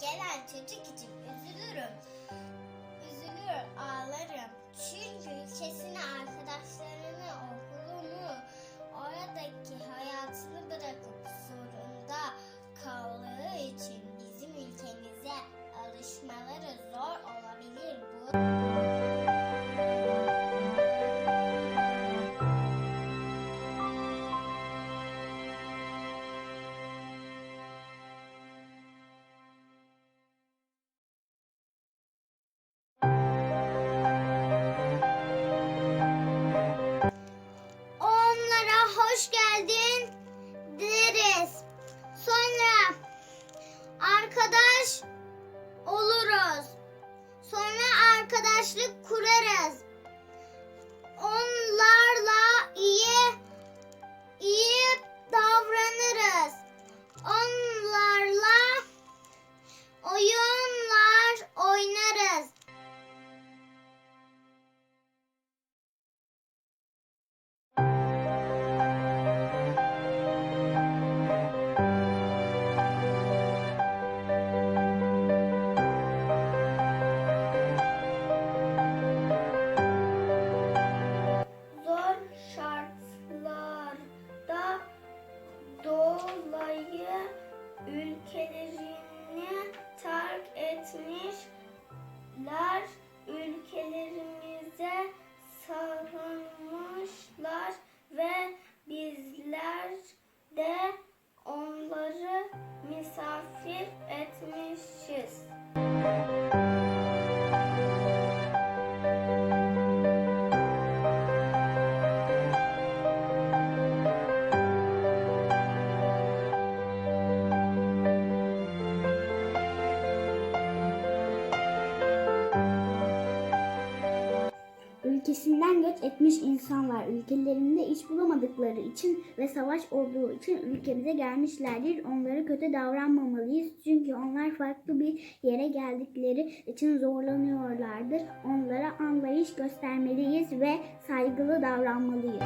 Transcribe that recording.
gelen çocuk için üzülürüm. Hoş geldin deriz. Sonra arkadaş oluruz. Sonra arkadaşlık kurarız. Dolayı ülkelerini terk göç etmiş insanlar ülkelerinde iş bulamadıkları için ve savaş olduğu için ülkemize gelmişlerdir. Onlara kötü davranmamalıyız çünkü onlar farklı bir yere geldikleri için zorlanıyorlardır. Onlara anlayış göstermeliyiz ve saygılı davranmalıyız.